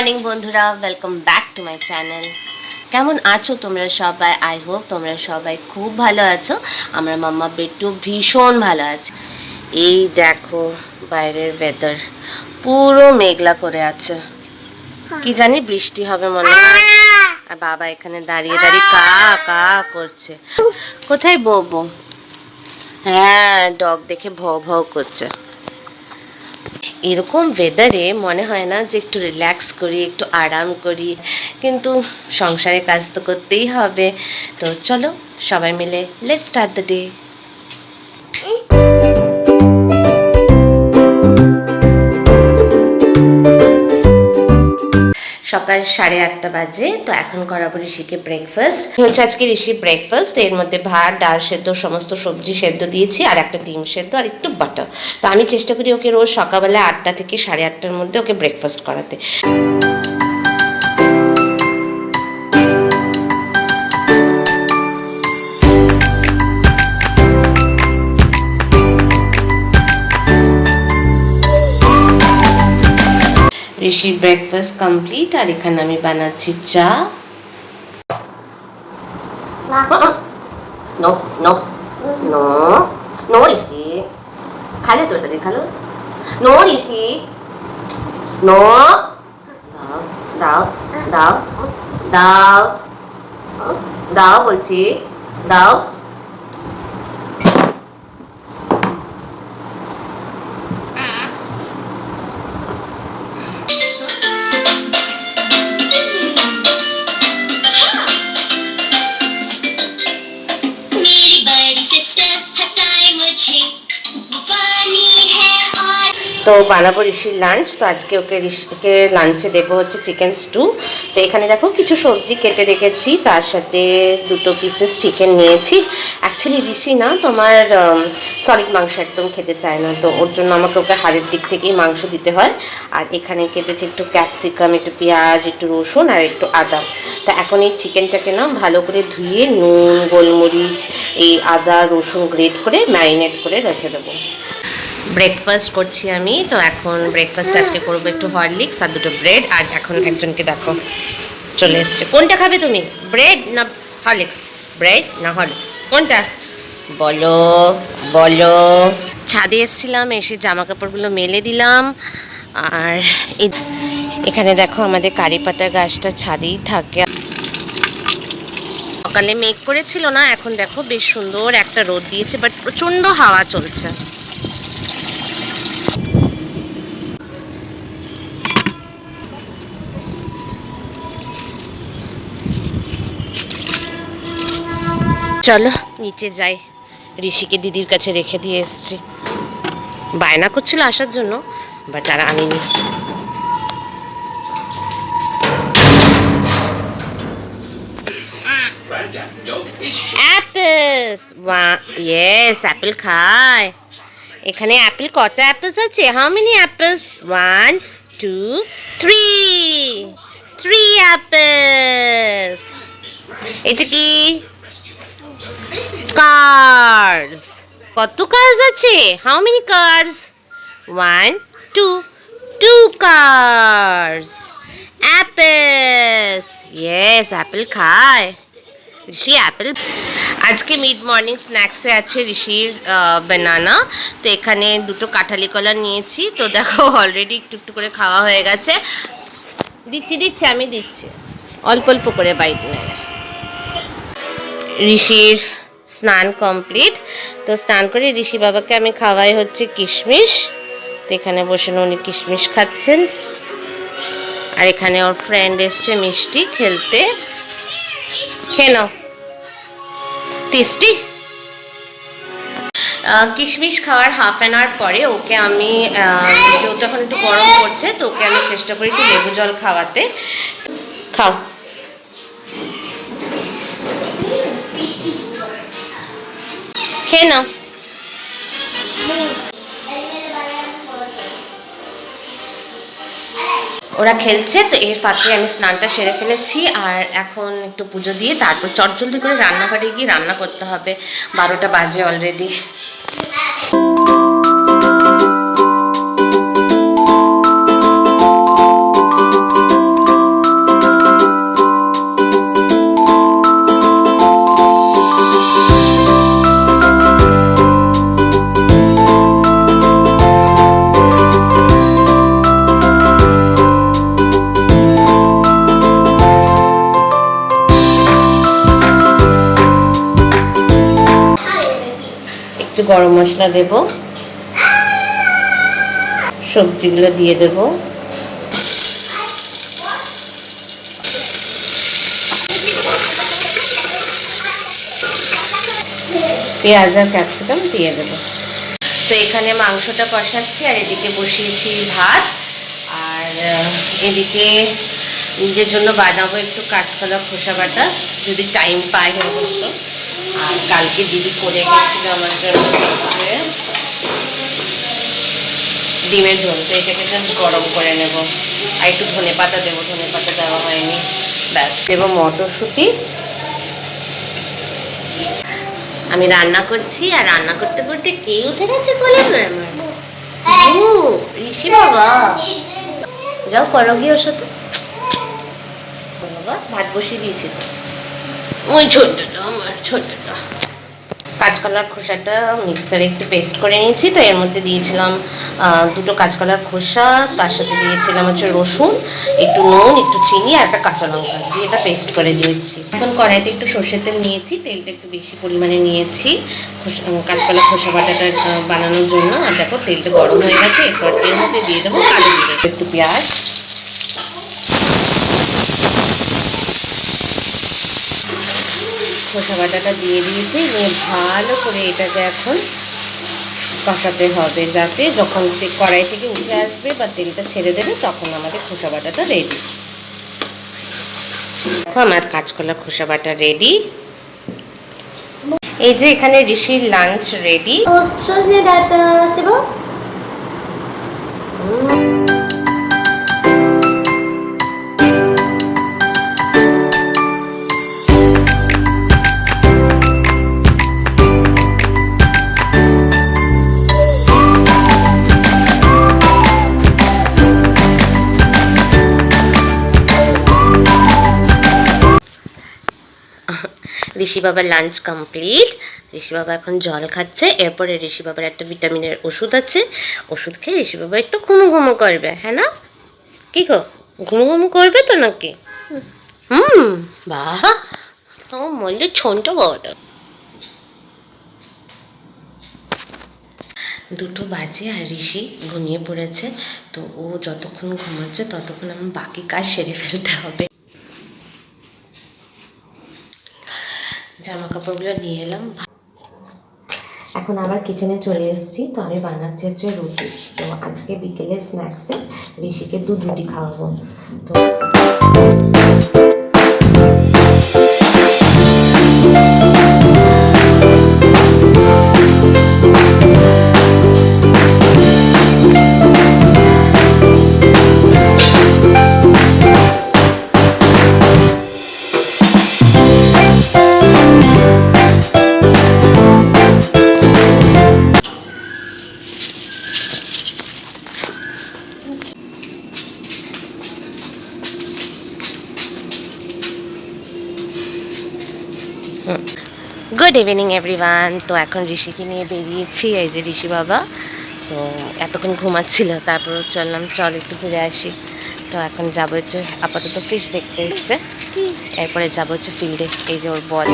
Morning বন্ধুরা welcome back to my channel কেমন আছো তোমরা সবাই? আই হোপ তোমরা সবাই খুব ভালো আছো। আমার মাম্মা বেটু ভীষণ ভালো আছে। এই দেখো, বাইরের ওয়েদার পুরো মেঘলা করে আছে। কি জানি বৃষ্টি হবে মনে হয়। আর বাবা এখানে দাঁড়িয়ে দাঁড়িয়ে কা কা করছে। কোথায় বউ হ্যাঁ ডগ দেখে ভ ভ করছে। এরকম ওয়েদারে মনে হয় না যে একটু রিল্যাক্স করি, একটু আরাম করি। কিন্তু সংসারের কাজ তো করতেই হবে। তো চলো সবাই মিলে লেট স্টার্ট দ্য ডে সকাল সাড়ে আটটা বাজে, তো এখন করাবো ঋষিকে ব্রেকফাস্ট হচ্ছে আজকে ঋষির ব্রেকফাস্ট এর মধ্যে ভাত, ডাল সেদ্ধ, সমস্ত সবজি সেদ্ধ দিয়েছি, আর একটা ডিম সেদ্ধ, আর একটু বাটার তো আমি চেষ্টা করি ওকে রোজ সকালবেলা আটটা থেকে সাড়ে আটটার মধ্যে ওকে ব্রেকফাস্ট করাতে। ঋষির ব্রেকফাস্ট কমপ্লিট আর এখানে আমি বানাচ্ছি চা। খালে তো দাও দাও দাও দাও, বলছি, দাও। তো বানাবো ঋষির লাঞ্চ তো আজকে ওকে ঋষিকে লাঞ্চে দেবো হচ্ছে চিকেন স্টু তো এখানে দেখো কিছু সবজি কেটে রেখেছি, তার সাথে দুটো পিসেস চিকেন নিয়েছি। অ্যাকচুয়ালি ঋষি না তোমার সলিড মাংস একদম খেতে চায় না, তো ওর জন্য আমাকে ওকে হাড়ের দিক থেকেই মাংস দিতে হয়। আর এখানে কেটেছি একটু ক্যাপসিকাম একটু পেঁয়াজ, একটু রসুন আর একটু আদা। তো এখন এই চিকেনটাকে না ভালো করে ধুয়ে নুন, গোলমরিচ, এই আদা, রসুন গ্রেট করে ম্যারিনেট করে রেখে দেবো। ব্রেকফাস্ট করছি আমি। তো এখন ব্রেকফাস্ট আজকে করব একটু হরলিক্স আর দুটো ব্রেড আর এখন একজনকে দেখো চলে এসছে। কোনটা খাবে তুমি? ব্রেড না হরলিক্স ব্রেড না হরলিক্স কোনটা? বলো বলো। ছাদে এসেছিলাম, এসে জামা কাপড়গুলো মেলে দিলাম। আর এখানে দেখো আমাদের কারি পাতার গাছটা ছাদেই থাকে। সকালে মেঘ করেছিল না, এখন দেখো বেশ সুন্দর একটা রোদ দিয়েছে বাট প্রচণ্ড হাওয়া চলছে। চলো। নিচে যাই। ঋষিকে দিদির কাছে রেখে দিয়ে এসছি। বায়না করছিল আসার জন্য বাট আর আনিনি। অ্যাপেলস ইয়েস অ্যাপেল খায়। এখানে অ্যাপেল কটা অ্যাপেলস আছে? How many apples one two three three apples এটা কি? কার্স কত কার্স আছে? How many cars one two two cars apples yes apple খায়। ঋষি অ্যাপেল আজকে মিড মর্নিং স্ন্যাক্সে আছে ঋষির বানানা তো এখানে দুটো কাঁঠালি কলা নিয়েছি। তো দেখো অলরেডি একটু একটু করে খাওয়া হয়ে গেছে। দিচ্ছি দিচ্ছি, আমি দিচ্ছি। অল্প অল্প করে বাইট নেয়। ঋষির স্নান কমপ্লিট। তো স্নান করে ঋষি বাবাকে আমি খাওয়াই হচ্ছে কিশমিশ। তো এখানে বসে উনি কিশমিশ খাচ্ছেন। আর এখানে ওর ফ্রেন্ড এসছে মিষ্টি খেলতে। খেয়ে নাও। টেস্টি কিশমিশ খাওয়ার হাফ অ্যান আওয়ার পরে ওকে আমি যেহেতু এখন একটু গরম পড়ছে, তো ওকে আমি চেষ্টা করি একটু লেবু জল খাওয়াতে। খাও। খেয়ে নাও। ওরা খেলছে, তো এর ফাঁকে আমি স্নানটা সেরে ফেলেছি, আর এখন একটু পুজো দিয়ে তারপর চটজলদি করে রান্নাঘরে গিয়ে রান্না করতে হবে। বারোটা বাজে অলরেডি গরম মশলা দেব। সবজিগুলো দিয়ে দেব। পেঁয়াজ আর ক্যাপসিকাম দিয়ে দেবো। তো এখানে মাংসটা কষাচ্ছি, আর এদিকে বসিয়েছি ভাত। আর এদিকে নিজের জন্য বানাবো একটু কাঁচকলা খোসা বাটা, যদি টাইম পাই অবশ্য। কালকে দিদি করে গেছিল আমার জন্য ডিমের ঝোল তো এটাকে জাস্ট গরম করে নেব। আর একটু ধনে পাতা দেবো ধনে পাতা দেওয়া হয়নি। ব্যাস দেবো মটরশুঁটি। আমি রান্না করছি আর রান্না করতে করতে কে উঠে গেছে কোলে? আমার ও, ঋষি বাবা যাও করো গিয়ে ওর সাথে। বাবা ভাত বসিয়ে দিয়েছি। তো ওই ছোটটা আমার ছোটটা কাঁচকলার খোসাটা মিক্সারে একটু পেস্ট করে নিয়েছি। তো এর মধ্যে দিয়েছিলাম দুটো কাঁচকলার খোসা তার সাথে দিয়েছিলাম হচ্ছে রসুন একটু নুন একটু চিনি আর একটা কাঁচা লঙ্কা দিয়ে এটা পেস্ট করে দিয়েছি। এখন কড়াইতে একটু সর্ষের তেল নিয়েছি তেলটা একটু বেশি পরিমাণে নিয়েছি উম, খোসা বাটাটা বানানোর জন্য। আর দেখো তেলটা গরম হয়ে গেছে এরপর এর মধ্যে দিয়ে দেবো কালো একটু পেঁয়াজ খোসা বাটাটা দিয়ে দিয়েছি। নিয়ে ভালো করে এটাকে এখন কষাতে হবে যাতে যখন কড়াই থেকে উঠে আসবে বা তেলটা ছেড়ে দেবে তখন আমাদের খোসা বাটাটা রেডি দেখো আমার কাঁচকলা খোসা বাটা রেডি এই যে এখানে ঋষির লাঞ্চ রেডি ঋষি বাবার লাঞ্চ কমপ্লিট ঋষি বাবা এখন জল খাচ্ছে, এরপরে ঋষি বাবার একটা ভিটামিনের ওষুধ আছে। ওষুধ খেয়ে ঋষি বাবা একটু ঘুমো ঘুমো করবে হ্যাঁ না? কি গো ঘুমো ঘুমো করবে তো নাকি? হুম, বাহ! ও মল্লি ছোট বড়। দুটো বাজে আর ঋষি ঘুমিয়ে পড়েছে, তো ও যতক্ষণ ঘুমাচ্ছে ততক্ষণ আমার বাকি কাজ সেরে ফেলতে হবে। জামা কাপড়গুলো নিয়ে এলাম। এখন আবার কিচেনে চলে এসেছি। তো আমি বানাচ্ছি হচ্ছে রুটি। তো আজকে বিকেলে স্ন্যাক্সে ঋষিকে দুধ রুটি খাওয়াবো। তো ইভিনিং এভরিওয়ান তো এখন ঋষিকে নিয়ে বেরিয়েছি এই যে ঋষি বাবা তো এতক্ষণ ঘুমাচ্ছিল তারপর চললাম চল একটু ঘুরে আসি তো এখন যাব হচ্ছে আপাতত ফিশ দেখতে এসছে এরপরে যাব হচ্ছে ফিল্ডে এই যে ওর বল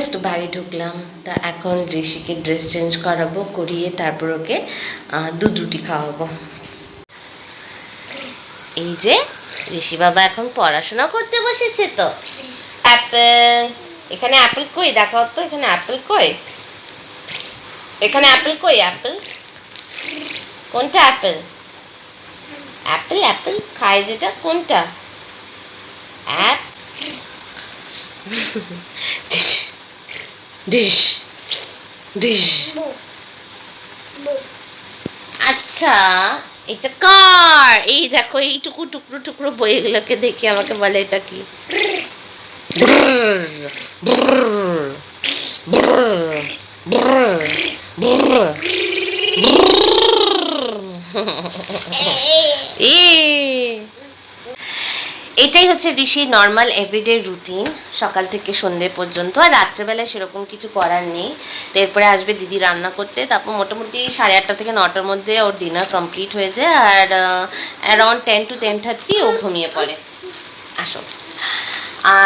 জাস্ট বাড়ি ঢুকলাম। তা এখন ঋষিকে ড্রেস চেঞ্জ করাবো, করিয়ে তারপর ওকে দুধ রুটি খাওয়াবো। এই যে, ঋষি বাবা এখন পড়াশোনা করতে বসেছে তো। অ্যাপেল এখানে অ্যাপেল কই? দেখাও তো, এখানে অ্যাপেল কই? এখানে অ্যাপেল কই অ্যাপেল কোনটা অ্যাপেল অ্যাপেল অ্যাপেল খায় যেটা, কোনটা? অ্যাপ ডিশ ডিশ আচ্ছা এটা কার? এই দেখো এইটুকু টুকরো টুকরো বইগুলোকে দেখে আমাকে বলে এটা কি। এ। এটাই হচ্ছে ঋষির নর্মাল এভরিডে রুটিন সকাল থেকে সন্ধে পর্যন্ত। আর রাত্রেবেলায় সেরকম কিছু করার নেই। এরপরে আসবে দিদি রান্না করতে। তারপর মোটামুটি সাড়ে আটটা থেকে নটার মধ্যে ওর ডিনার কমপ্লিট হয়ে যায়। আর around ten to ten thirty ও ঘুমিয়ে পড়ে। আসো।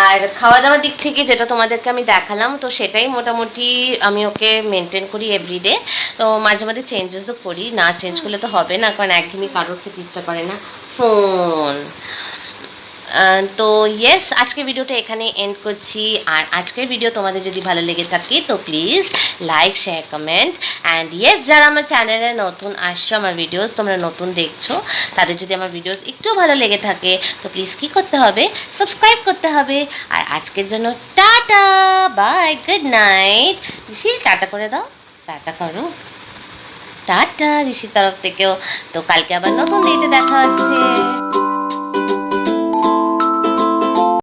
আর খাওয়া দাওয়ার দিক থেকে যেটা তোমাদেরকে আমি দেখালাম, তো সেটাই মোটামুটি আমি ওকে মেনটেন করি এভরিডে তো মাঝে মাঝে চেঞ্জেসও করি। না চেঞ্জ করলে তো হবে না, কারণ একদমই কারোর খেতে ইচ্ছা করে না। ফোন। তো ইয়েস আজকে ভিডিওটা এখানে এন্ড করছি। আর আজকের ভিডিও তোমাদের যদি ভালো লেগে থাকে, তো please like share comment and yes যারা আমার চ্যানেলে নতুন, আসছো আমার ভিডিওস তোমরা নতুন দেখছ, তাদের যদি আমার ভিডিওস একটু ভালো লেগে থাকে, তো প্লিজ কি করতে হবে? সাবস্ক্রাইব করতে হবে। আর আজকের জন্য tata bye good night Rishi, tata করে দাও, টাটা করো। টাটা, ঋষির তরফ থেকেও। তো কালকে আবার নতুন ডেটে দেখা হচ্ছে।